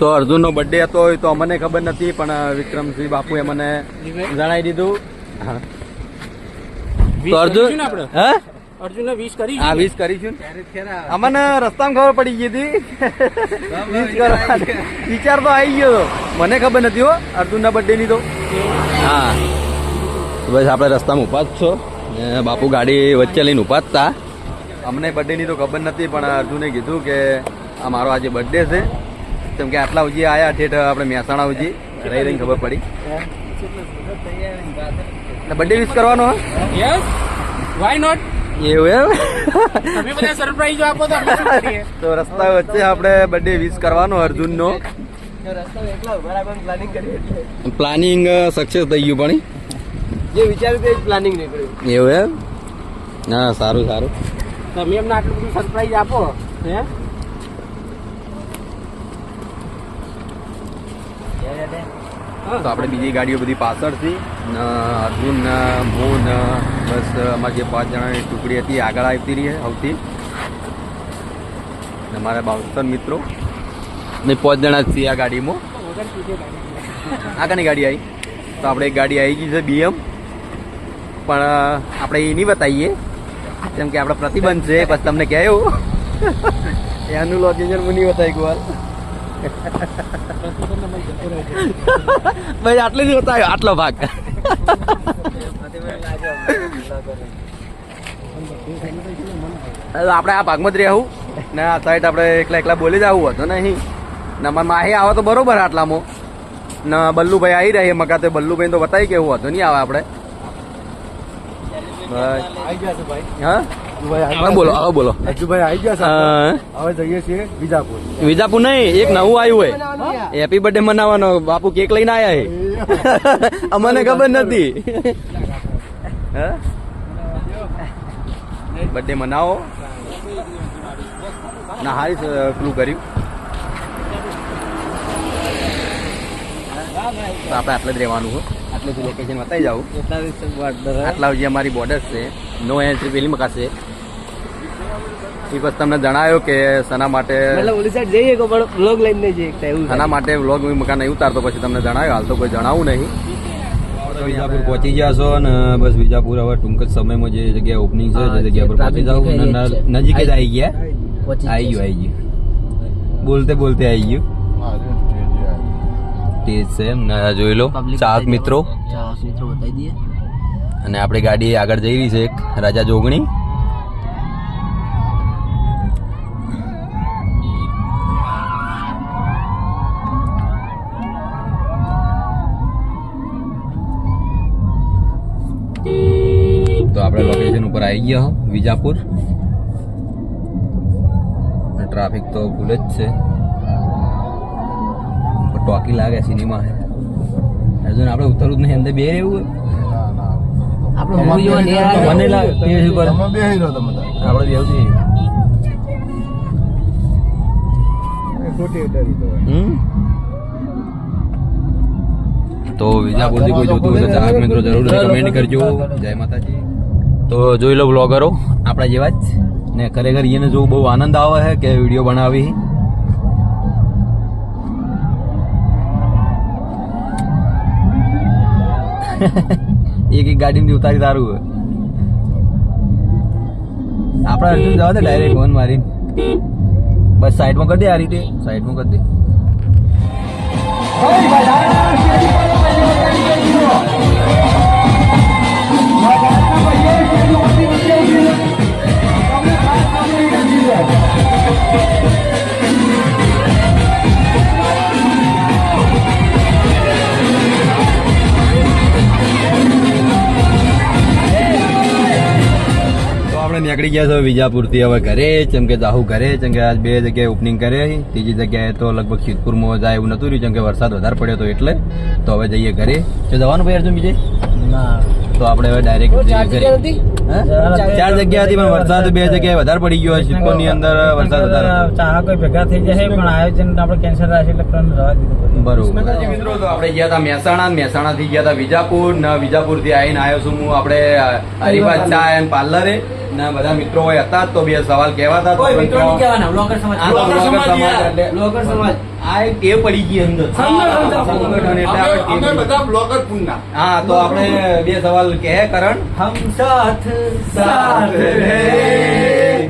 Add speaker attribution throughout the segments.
Speaker 1: તો અર્જુનનો બર્થડે હતો એ તો અમને ખબર નથી પણ વિક્રમસિંહ બાપુએ મને જણાવી દીધું. તો અર્જુન હે?
Speaker 2: અર્જુન વીસ કરી
Speaker 1: આ વીસ કરીશું અમને રસ્તામાં ખબર પડી ગઈ હતી. વીસ કરવાની. વિચાર તો આવી ગયો. મને ખબર નથી હો અર્જુનના બર્થડે ની તો. હા. બસ આપણે રસ્તામાં ઊભા જ છો. બાપુ ગાડી વચ્ચે લઈને ઊભા હતા અમને બર્થડે ની તો ખબર નથી પણ અર્જુને કીધું કે આ મારો આજે બર્થડે છે. કેમ કે આટલા ઉજી આયા ઠેઠ આપણે મહેસાણા ઉજી રહી રહીને ખબર પડી. બર્થડે વિશ કરવાનો?
Speaker 2: યસ વાય નોટ
Speaker 1: એવું એમ?
Speaker 2: તમે બધા સરપ્રાઈઝ આપો તો
Speaker 1: રસ્તા વચ્ચે આપણે બર્થડે વિશ કરવાનો અર્જુનનો. પ્લાનિંગ સક્સેસ થઈ ગયું પણ
Speaker 3: જે વિચાર્યું તે પ્લાનિંગ નીકળ્યું.
Speaker 1: એવું એમ? ના સારું સારું.
Speaker 2: તમે એમને આટલું બધું સરપ્રાઈઝ આપો હે?
Speaker 1: તો આપણે બીજી ગાડીઓ બધી પાછળથી અર્જુન મોન બસ અમારી જે પાંચ જણાની ટુકડી હતી, આગળ આવતી રહી આવતી. ને મારા બાઉન્સર મિત્રો. ને પાંચ જણા છીએ આ ગાડીમાં. આગળની ગાડી આવી? તો આપણે એક ગાડી આવી ગઈ છે, બીએમ. પણ આપણે એ નહીં બતાવીએ. કેમ કે આપણે પ્રતિબંધ છે, પછી તમને કહેવું. એનું લોકેશન હું નહીં બતાવી વાર ભાઈ આટલી જ બતાવ્યો આટલો ભાગ. આપણે આ ભાગમાં જ રહેવું. ને આ સાઈડ આપણે એકલા એકલા બોલી જ આવું હતું નહીં. ને અમારે માહી આવે તો બરોબર આટલામાં. ને બલ્લુભાઈ આવી રહ્યા મકા તો બલ્લુભાઈ તો બતાવી કેવું હતું નહીં આવે આપણે.
Speaker 3: ભાઈ.
Speaker 1: હા?
Speaker 3: ભાઈ
Speaker 1: બોલો હવે બોલો.
Speaker 3: અજુભાઈ આવી ગયા હવે જઈએ છીએ વિજાપુર.
Speaker 1: વિજાપુર નહીં એક નવું આવ્યું હોય. હેપી બર્થડે મનાવવાનો. બાપુ કેક લઈને આયા છે અમને ખબર નથી. બર્થડે મનાવો. ના હારી પેલું કર્યું. તો આપણે આટલે જ રહેવાનું આટલે આટલેથી લોકેશન બતાવી જાઉં. આટલા જે અમારી બોર્ડર છે. નો એન્ટ્રી પેલી મકાશે. એ પછી તમને જણાયો કે સના માટે
Speaker 3: મતલબ ઓલી સાઈડ જઈએ તો પણ બ્લોગ લઈને જઈએ એવું
Speaker 1: આના માટે વ્લોગ મકાન નહીં ઉતારતો? પછી તમને જણાયો. હાલ તો કોઈ જણાવું નહીં. વિજાપુર પહોંચી ગયા છો ને બસ વિજાપુર હવે ટૂંક જ સમયમાં જે જગ્યા ઓપનિંગ છે જે જગ્યા પર પહોંચી જાવ નજીક જ આવી ગયા. આવી ગયું આવી ગયું. બોલતે બોલતે આવી ગયું. તે છે નયા જોઈ લો ચાર મિત્રો.
Speaker 3: મિત્રો બતાવી દઈએ.
Speaker 1: અને આપણી ગાડી આગળ જઈ રહી છે એક રાજા જોગણી. આવી ગયા વિજાપુર. ટ્રાફિક તો ફૂલ જ છે. ટોકી લાગે સિનેમા હે. હજુ આપણે ઉતરવું જ નહીં અંદર બે રહેવું હોય.
Speaker 3: આપણે મૂવી જોવા નહીં આવ્યા.
Speaker 1: મને લાગે ટીવી ઉપર.
Speaker 4: તમે બેહી રહો તમે
Speaker 1: આપણે બેવું છે
Speaker 4: ખોટી ઉતારી તો
Speaker 1: હમ? તો વિજાપુરથી કોઈ જોતું હોય તો ચાહક મિત્રો જરૂર કમેન્ટ કરજો. જય માતાજી. તો જોઈ લો બ્લોગરો આપણા જેવા જ. ને ખરેખર એને જોવું બહુ આનંદ આવે છે કે વીડિયો બનાવી. એક એક ગાડીમાંથી ઉતારી તારું આપણા જવા દે ડાયરેક્ટ ફોન મારી બસ સાઈડમાં કરી દે આ રીતે. સાઈડમાં કરી દે. નીકળી ગયા છો વિજાપુરથી હવે ઘરે જેમ કે જાહુ ઘરે જેમ કે આજ બે જગ્યાએ ઓપનિંગ કરે ત્રીજી જગ્યાએ તો લગભગ સિદ્ધપુરમાં જાય એવું નતું રહ્યું જેમ કે વરસાદ વધારે પડ્યો હતો એટલે. તો હવે જઈએ ઘરે. તો જવાનું ભાઈ અર્જુન બીજે? તો આપણે હવે ડાયરેક્ટ ચાર જગ્યા હતી? પણ વરસાદ બે જગ્યાએ વધારે પડી ગયો સિક્કો ની અંદર વરસાદ વધારે
Speaker 5: કોઈ ભેગા થઈ જશે પણ આયોજન આપણે કેન્સલ રાખી એટલે પ્લાન રવા દીધું
Speaker 1: બરોબર. મિત્રો તો આપણે ગયા હતા મહેસાણા મહેસાણા થી ગયા હતા વિજાપુર ને વિજાપુરથી આવીને આવ્યો છું હું આપણે હરિભા ચા એન્ડ પાર્લરે. ને બધા મિત્રો હોય હતા તો બે સવાલ કહેવાતા
Speaker 3: કોઈ મિત્રો નહીં કહેવાના વ્લોગર સમાજ.
Speaker 1: બ્લોગર સમાજ એટલે
Speaker 3: વ્લોગર સમાજ.
Speaker 1: આ એક ટેવ પડી ગઈ અંદર. સંગઠન એટલે આપણે
Speaker 4: બધા બ્લોગર પૂરના.
Speaker 1: હા તો આપણે બે સવાલ કહે કરણ?
Speaker 3: હમ સાથ સાથ રહે.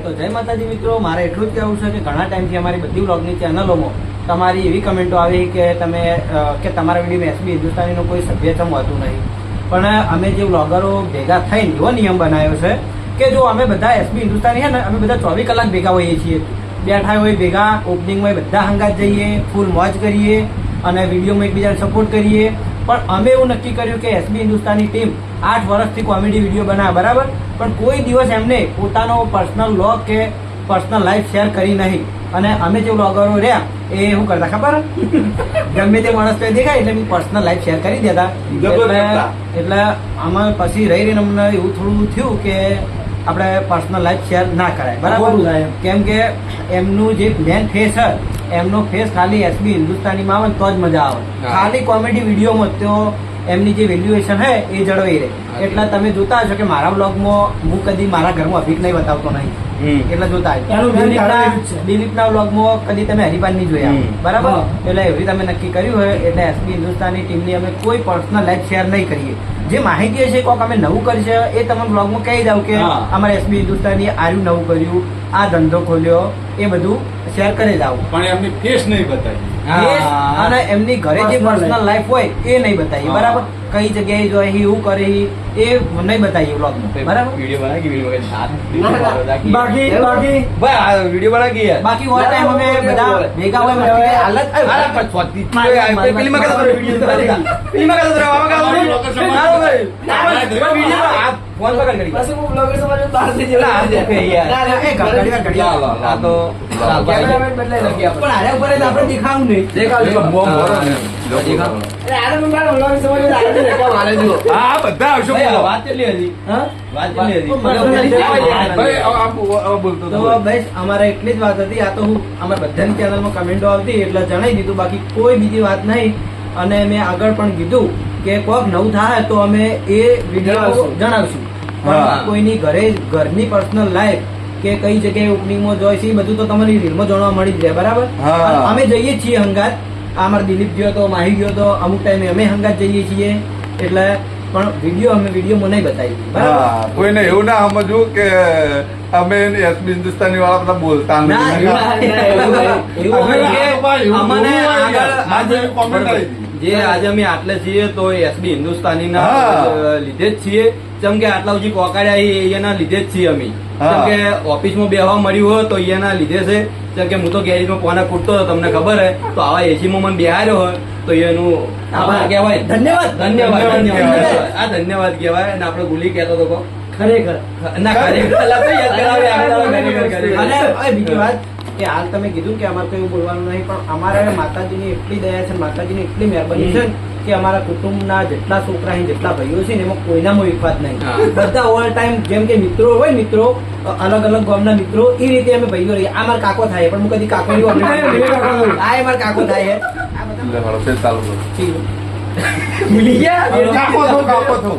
Speaker 3: તો જય માતાજી મિત્રો મારે એટલું જ કહેવું છે કે ઘણા ટાઈમથી અમારી બધી બ્લોગની ચેનલોમાં તમારી એવી કમેન્ટો આવી કે તમે કે તમારા વીડિયો એસબી હિન્દુસ્તાનીનો કોઈ સભ્યચમ હોતું નહીં. પણ અમે જે વ્લોગરો ભેગા થઈને એવો નિયમ બનાવ્યો છે કે જો અમે બધા એસબી હિન્દુસ્તાની છે ને અમે બધા ચોવીસ કલાક ભેગા હોઈએ છીએ. બેઠા હોય ભેગા ઓપનિંગમાં બધા હંગાત જઈએ ફૂલ મોજ કરીએ અને વિડીયોમાં એકબીજાને સપોર્ટ કરીએ. પણ અમે એવું નક્કી કર્યું કે એસબી હિન્દુસ્તાની ટીમ આઠ વર્ષથી કોમેડી વીડિયો બનાવે બરાબર? પણ કોઈ દિવસ એમને પોતાનો પર્સનલ લોગ કે પર્સનલ લાઈફ શેર કરી નહીં. અને અમે જે બ્લોગરો રહ્યા એ શું કરતા ખબર? ગમે તે માણસ તો દેખાય એટલે પર્સનલ લાઈફ શેર કરી દેતા. એટલે એટલે આમાં પછી રહી રહીને અમને એવું થોડું થયું કે આપણે પર્સનલ લાઈફ શેર ના કરાય બરાબર? કેમ કે એમનું જે મેન ફેસ છે એમનો ફેસ ખાલી એસબી હિન્દુસ્તાનીમાં આવે તો જ મજા આવે. ખાલી કોમેડી વિડીયોમાં તો એમની જે વેલ્યુએશન હે એ જળવાઈ રહે. એટલે તમે જોતા હશો કે મારા બ્લોગમાં હું કદી મારા ઘરમાં અભિનય બતાવતો નહીં. એટલે જોતા. દિલીપના બ્લોગમાં કદી તમે હરિપાલ નહીં જોયા. બરાબર? એટલે એવી તમે નક્કી કર્યું હોય એટલે એસબી હિન્દુસ્તાની ટીમની અમે કોઈ પર્સનલ લાઈફ શેર નહીં કરીએ. જે માહિતી હશે કોક અમે નવું કરશે એ તમે બ્લોગમાં કહી દઉં કે અમારે એસબી હિન્દુસ્તાની આર્યું નવું કર્યું. આ ધંધો ખોલ્યો એ બધું શેર કરી જાવ
Speaker 4: પણ એમની ફેસ નહીં બતાવી
Speaker 3: અને એમની ઘરે જે પર્સનલ લાઈફ હોય એ નહીં બતાવીએ બરાબર કઈ જગ્યાએ જોઈએ એવું કરે એ નહીં બતાવીએ બ્લોગમાં બરાબર
Speaker 1: વીડિયો બનાવી કે વીડિયો બનાવી? હાથ
Speaker 3: ના, ના.
Speaker 1: રાખી.
Speaker 5: બાકી બાકી
Speaker 1: ભાઈ વીડિયો કે
Speaker 3: બાકી ઓલ ટાઈમ અમે બધા ભેગા હોય
Speaker 1: વીડિયો ફોન પકડ કરી.
Speaker 5: પછી હું બ્લોગર સમાજ બહાર થઈ
Speaker 1: પેલા હાથ દુખે યાર.
Speaker 3: ના, ના, એ ઘડી વાર, ઘડી.
Speaker 1: ચાલો, આ તો
Speaker 5: કેમેરામેન બદલાઈ નાખી.
Speaker 3: પણ આને ઉપર જ આપણે દેખાવું નહીં
Speaker 1: દેખાવ, મોરો ને.
Speaker 4: લોકો.
Speaker 5: અરે આને પણ મારા બ્લોગર સમાજ આગળ દેખાવ મારે જુઓ
Speaker 4: હા બધા આવશો.
Speaker 1: વાત કેટલી હતી?
Speaker 5: હા
Speaker 1: વાત કેટલી હતી?
Speaker 4: બો-
Speaker 3: તો અમારે એટલી જ વાત હતી આ તો હું અમારા બધાની ચેનલમાં કમેન્ટો આવતી એટલે જણાવી દીધું બાકી કોઈ બીજી વાત નહીં અને મેં આગળ પણ કીધું કે કોઈક નવું થાય તો અમે એ વીડિયો
Speaker 5: જણાવશું.
Speaker 3: કોઈની ઘરે ઘરની પર્સનલ લાઈફ કે કઈ જગ્યાએ ઓપનિંગમાં જોઈ છે એ બધું તો તમારી રીલમાં જાણવા મળી જ જાય બરાબર અમે જઈએ છીએ હંગાત અમાર દિલીપ ગયો તો માહી ગયો તો અમુક ટાઈમે અમે હંગાત જઈએ છીએ એટલે પણ વીડિયો અમે વીડિયો નહીં બતાવી બરાબર
Speaker 4: કોઈને એવું ના સમજવું કે અમે એસબી હિન્દુસ્તાની વાળા બધા બોલતા નથી.
Speaker 1: જે આજે અમે આટલે છીએ તો એસબી હિન્દુસ્તાની ના લીધે જ છીએ. જેમ કે આટલા સુધી કોકાડ્યા એ એના લીધે જ છીએ અમે. જેમ કે ઓફિસમાં બેહવા મળ્યું હોય તો એના લીધે છે. જેમ કે હું તો ગેરેજમાં કોને કૂટતો હતો તમને ખબર હે. તો આવા એસીમાં મને બેહાર્યો હોય તો એનું આભાર. કહેવાય.
Speaker 3: ધન્યવાદ.
Speaker 1: ધન્યવાદ
Speaker 4: ધન્યવાદ
Speaker 1: ધન્યવાદ. આ ધન્યવાદ કહેવાય. અને આપણે ગુલી કહેતો હતો
Speaker 3: ખરેખર.
Speaker 1: ના ખરેખર.
Speaker 3: બીજી વાત. કે હાલ તમે કીધું કે અમારે એવું બોલવાનું નહીં પણ અમારે માતાજીની એટલી દયા છે માતાજીની એટલી મહેરબાની છે કે અમારા કુટુંબના જેટલા છોકરા છે જેટલા ભાઈઓ છે એમાં કોઈનામાં વિખવાદ નહીં. બધા ઓલ ટાઈમ જેમ કે મિત્રો હોય મિત્રો અલગ અલગ ગામના મિત્રો એ રીતે અમે ભાઈઓ રહીએ. આ મારા કાકો થાય પણ હું કદી કાકો નહીં આ મારા કાકો થાય આ બધા
Speaker 4: ચાલુ.
Speaker 3: ભૂલી ગયા
Speaker 4: કાકો થો, કાકો થો.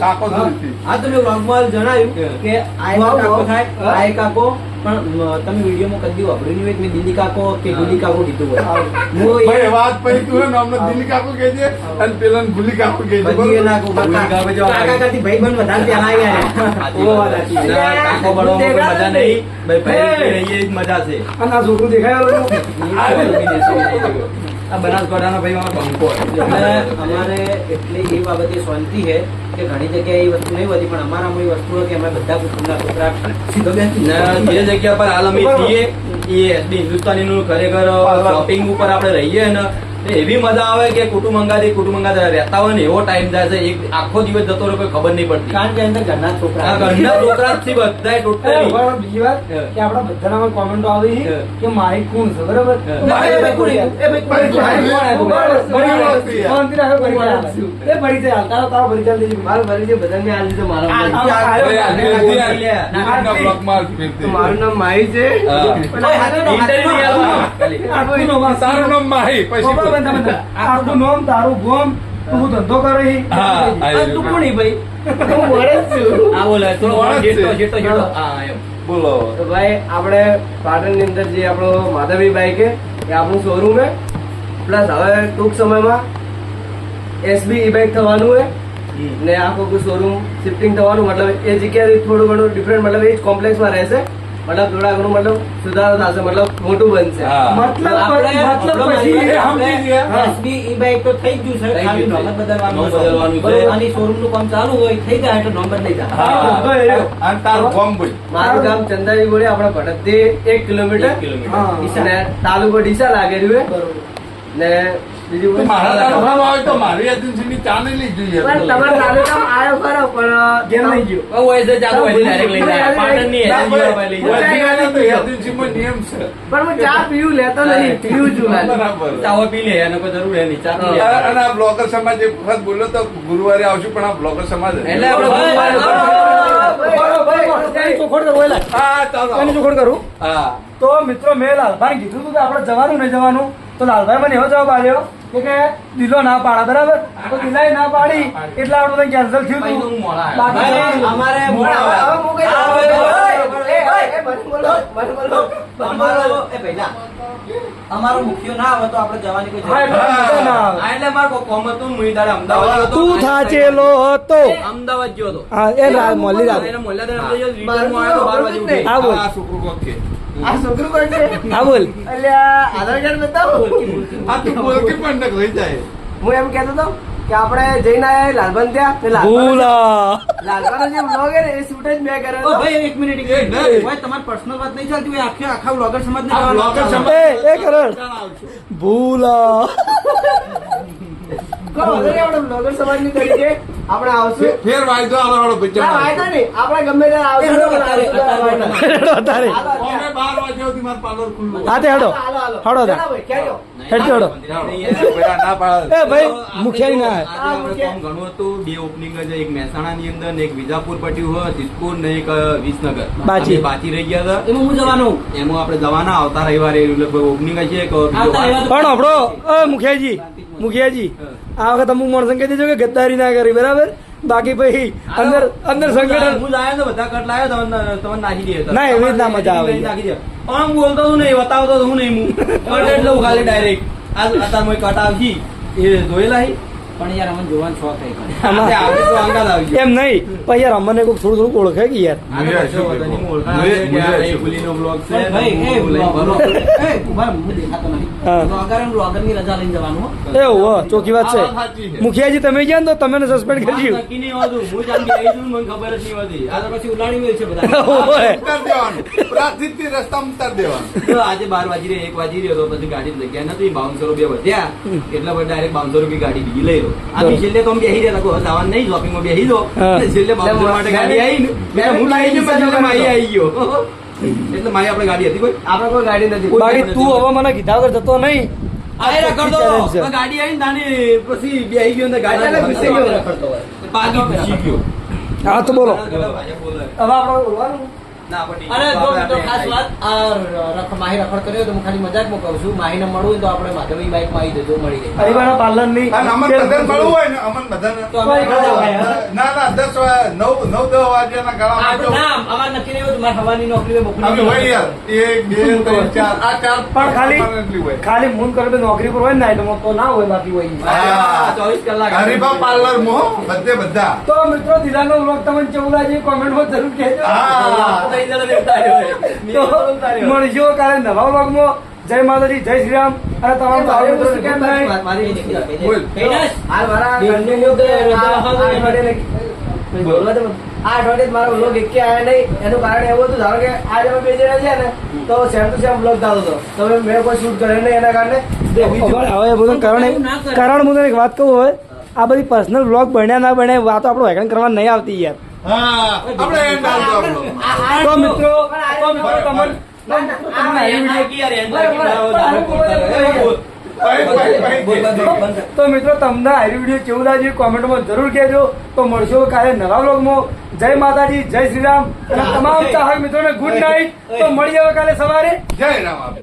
Speaker 4: કાકો થો નથી.
Speaker 3: તમે વ્લોગમાં જણાવ્યું કે આ કાકો. થાય આ કાકો. પણ તમે વિડીયોમાં કદી વાપર્યું નહીં મેં દિલ્હી કાકો કે ગુલી કાકો કીધું હોય.
Speaker 4: ભાઈ વાત પછી તું હે. દિલ્હી કાકો કહેજે અને પેલા ગુલી કાકો કહેજે
Speaker 3: બધી ના કહું.
Speaker 1: ગુલી કાકો જો
Speaker 3: કાકા કરતી ભાઈબંધ વધારે પહેલા આવ્યા ઓ,
Speaker 1: વાત
Speaker 3: સાચી
Speaker 1: છે.
Speaker 3: વાત.
Speaker 1: ના, કાકો બળવામાં મજા નહીં. ભાઈ ભાઈ રહીએ મજા છે.
Speaker 5: અને આ છોકરું દેખાય
Speaker 1: આ બનાસકાંઠાનો ભાઈ બંકો
Speaker 3: અમારે એટલી એ બાબતે શાંતિ છે કે ઘણી જગ્યાએ એ વસ્તુ નહીં હતી પણ અમારામાં એ વસ્તુ હોય કે અમે બધા કુટુંબના છોકરા સીધો
Speaker 1: જે જગ્યા પર હાલ અમે છીએ. એ એસબી હિન્દુસ્તાની નું ખરેખર શોપિંગ ઉપર આપણે રહીએ ને એવી મજા આવે કે કુટુંબ અંગાથી કુટુંબ અંગાથી રહેતા હોય ને એવો ટાઈમ જાય છે એક આખો દિવસ જતો રહ્યો કોઈ ખબર નહીં પડતી.
Speaker 2: કારણ કે અંદર ઘરના છોકરા
Speaker 1: ઘરના છોકરા થી
Speaker 5: બધા
Speaker 1: ટોટલી
Speaker 5: બીજી વાત. કે આપડા બધાના કોમેન્ટો આવી. કે મારી કોણ છે બરાબર? એ પરિચય. તારો પરિચય
Speaker 2: મારો પરિચય બધાને આ લીધો નામ માહી છે.
Speaker 5: આખું નામ આ-
Speaker 4: તારું નામ માહી પછી.
Speaker 5: આખું નામ તારું ગોમ તું ધંધો કરે.
Speaker 4: હા,
Speaker 2: તું કોણ ભાઈ? હું જ છું.
Speaker 1: આ બોલે થોડો જેટલો જેટલો જેટલો હા. એમ.
Speaker 4: બોલો.
Speaker 2: તો ભાઈ આપણે પાટણની અંદર જે આપણો માધવી બાઈક એ આપણું શોરૂમ છે પ્લસ હવે ટૂંક સમયમાં એસબી ઈ બાઈક થવાનું છે ને આખો શોરૂમ શિફ્ટિંગ થવાનું મતલબ એ જગ્યાએ થોડું ઘણું ડિફરન્ટ મતલબ એ જ કોમ્પ્લેક્સમાં રહેશે. મતલબ થોડા ઘણું મતલબ સુધારો થશે મતલબ મોટું બનશે.
Speaker 5: મતલબ મતલબ
Speaker 2: આપણે
Speaker 5: પછી
Speaker 4: એ સમજી ગયા.
Speaker 2: SB e-bike તો થઈ જ ગયું છે ખાલી નંબર બદલવાનું
Speaker 1: છે.
Speaker 2: અને શોરૂમનું કામ ચાલુ હોય થઈ જાય એટલે નંબર લઈ જાય.
Speaker 4: અને તારું ગામ ભાઈ
Speaker 2: મારું ગામ ચંદાજી બોલે ભટકથી એક કિલોમીટર.
Speaker 1: કિલોમીટર.
Speaker 2: તાલુકો ડીસા લાગેલું છે ને બીજું
Speaker 4: મારા તાલુકામાં આવે તો મારી એજન્સીની ચા નહીં લઈ જોઈએ
Speaker 2: પણ તમારા તાલુકામાં આવ્યો ખરો પણ
Speaker 5: કેમ નહીં ગયો?
Speaker 1: બહુ હોય ચાલુ હોય છે લઈ જાય. પાટણની
Speaker 4: ના,
Speaker 1: એજન્સીઓ પાસે લઈ જાય.
Speaker 4: વચગાળાની તો એજન્સીમાં નિયમ છે.
Speaker 2: પણ હું ચા પીવું લેતો નહીં પીવું છું.
Speaker 4: બરાબર.
Speaker 1: ચાવો પી લે એને કોઈ જરૂર નહીં. ચા પી
Speaker 4: અને અને આ બ્લોગર સમાજ એક વખત બોલ્યો તો ગુરુવારે આવશું પણ આ બ્લોગર સમાજ.
Speaker 1: એટલે આપણે ગુરુવારે
Speaker 4: હા ચાલો.
Speaker 5: કરું.
Speaker 4: હા.
Speaker 5: તો મિત્રો મેં લાલભાઈ કીધું હતું કે આપણે જવાનું નહીં જવાનું. તો લાલભાઈ મને એવો જવાબ આપ્યો. કે દિલો ના પાડા બરાબર? તો દિલાય ના પાડી એટલે આપણું બધું કેન્સલ થયું હતું
Speaker 2: અમારે. અમારો મુખ્ય ના આવે તો આપણે જવાની કોઈ
Speaker 5: એટલે
Speaker 1: કોમ હતું, દાડે અમદાવાદ ગયો હતો.
Speaker 5: તું થાચેલો હતો.
Speaker 1: અમદાવાદ ગયો હતો.
Speaker 5: હા એ રાત
Speaker 1: ગયો, માં આવ્યો તો વાગે.
Speaker 5: બોલ.
Speaker 4: આ
Speaker 2: આ છોકરું કોણ છે?
Speaker 5: હા બોલ
Speaker 2: અલ્યા આધાર કાર્ડ બતાવો
Speaker 4: આ તું બોલકી પણ ન રહી જાય.
Speaker 2: હું એમ કહેતો હતો કે આપણે જઈને આયા લાલબન ત્યાં લાલબન
Speaker 5: ભૂલા.
Speaker 2: લાલબાનો જે vlog હે ને એ shoot જ મેં કર્યો હતો.
Speaker 3: ભાઈ એક મિનિટ એક મિનિટ. ભાઈ તમારી પર્સનલ વાત નહીં ચાલતી હોય. આખે આખા વ્લોગર સમાજ
Speaker 4: આ બ્લોગર સમાજ
Speaker 5: એ એ કરણ ભૂલા.
Speaker 2: આપણે આવશું.
Speaker 4: ફેર- વાયદો
Speaker 2: નહીં. આપણે ગમે ત્યારે આવશું.
Speaker 5: હા તે હેડો. હેડ. એ ભાઈ મુખિયારી ના
Speaker 1: ઘણું હતું બે ઓપનિંગ જ એક મહેસાણાની અંદર ને એક વિજાપુર પટ્યું હોય સિદ્ધપુર ને એક વિસનગર.
Speaker 5: બાચી.
Speaker 1: બાચી રહી ગયા હતા.
Speaker 3: એમાં હું જવાનું?
Speaker 1: એમાં આપણે જવાના આવતા રવિવારે લગભગ ઓપનિંગ
Speaker 3: આવતા
Speaker 5: પણ આપણો મુખિયાજી મુખિયાજી. આ વખત અમુક માણસ કહી દેજો કે ગદ્દારી ના કરી બરાબર? બાકી ભાઈ અંદર અંદર સંગઠન
Speaker 1: હું લાયો તો બધા કટ લાયો તમને તમને નાખી દે
Speaker 5: ના, એવી રીતના મજા આવે.
Speaker 1: નાખી દે. પણ આમ બોલતો હું નહીં બતાવતો હું નહીં હું કટ એટલે ખાલી ડાયરેક્ટ આ અત્યારે કટ આવશી એ જોયેલા હી?
Speaker 3: પણ યાર અમને જોવાનો શોખ થઈ ગયો
Speaker 5: એમ નહીં પણ યાર અમને કોઈ થોડું થોડું ઓળખે કે યાર. ચોખ્ખી વાત છે. મુખિયાજી તમે ગયા ને તો તમે સસ્પેન્ડ કરી
Speaker 1: આ નક્કી નહીં હોતું. હું જાણ કે આવી છું, મને ખબર જ નહીં હોતી.
Speaker 3: પછી ઉલાડી મેલ છે બધા.
Speaker 4: ઉતાર દેવાનું. પ્રાથમિકથી રસ્તામાં ઉતાર દેવાનું.
Speaker 1: તો આજે બાર વાજી રહ્યા એક વાજી રહ્યો તો પછી ગાડી જગ્યા નથી બાઉન્સરો બે વધ્યા. એટલે બધા ડાયરેક્ટ બાઉન્સરો બી ગાડી બીજી લઈ રહ્યો આ બી છેલ્લે તો રહ્યા નહીં દો છેલ્લે બાઉન્સર માટે ગાડી આવી ને હું લાવી ગયો પછી એટલે આવી ગયો. એટલે મારી આપણે ગાડી હતી કોઈ?
Speaker 2: આપણે કોઈ ગાડી નથી.
Speaker 5: બાકી તું હવે મને કીધા વગર જતો નહીં.
Speaker 1: પણ ગાડી આવી પછી બેસી ગયો ને ગાડી
Speaker 2: ઘૂસી ગયો.
Speaker 1: ઘૂસી ગયો.
Speaker 5: હા તો બોલો. હવે આપણે બોલવાનું.
Speaker 3: અને જો મિત્રો ખાસ વાત માહી રખડ કર્યો તો હું ખાલી મજાકમાં કહું છું. માહીને મળવું તો આપણે માધવી બાઈકમાં આવી જજો મળી જાય
Speaker 5: હરિભાઈ
Speaker 4: પાર્લરની અમન બધાને મળવું હોય ને અમન બધાને.
Speaker 3: તો અમે
Speaker 5: કોઈ
Speaker 3: બધા
Speaker 5: ના
Speaker 4: ના ના દસ નવ નવ દસ વાગ્યાના ગાળામાં
Speaker 3: આપણે ના અમારે નક્કી નહીં હોતું હવાની નોકરી હોય
Speaker 4: હોય. યાર એક બે ત્રણ ચાર આ ચાર
Speaker 5: પણ ખાલી ખાલી મૂન કરે નોકરી પર હોય ને નાઈટમાં તો ના હોય બાકી હોય.
Speaker 1: ચોવીસ કલાક.
Speaker 4: હરીફા પાર્લરમાં બધે બધા.
Speaker 5: તો મિત્રો દિલાનો વ્લોગ તમને કેવું લાગે કોમેન્ટમાં જરૂર કહેજો.
Speaker 4: હા.
Speaker 1: નહીં જરા દેવતા રહ્યો હોય. મેં
Speaker 5: તો
Speaker 1: તો દેવતા રહ્યો.
Speaker 5: મળજો કાલે નવા વ્લોગમાં જય માતાજી જય શ્રી રામ અને
Speaker 3: રજા
Speaker 2: આ- અઠવાડિયે મારો બ્લોગ એક આવ્યા નહીં. એનું કારણ એવું હતું ધારો કે આજે અમે બે જણા છે ને તો સેમ ટુ સેમ બ્લોગ થતો હતો. તો મેં- મેં કોઈ શૂટ કર્યો નહીં એના કારણે.
Speaker 5: હવે બધું કારણ. કારણ હું તને એક વાત કહું હોય આ બધી પર્સનલ બ્લોગ બન્યા ના બને વાતો આપણે હેકન કરવા નહીં આવતી યાર.
Speaker 4: આપણે
Speaker 5: તો મિત્રો તો મિત્રો તમને. તો મિત્રો તમને આ વીડિયો કેવું લાગ્યું કોમેન્ટમાં જરૂર કહેજો. તો મળશો કાલે નવા વ્લોગમાં. જય માતાજી જય શ્રી રામ અને તમામ ચાહક મિત્રોને ગુડ નાઇટ તો મળીએ હવે કાલે સવારે.
Speaker 4: જય રામ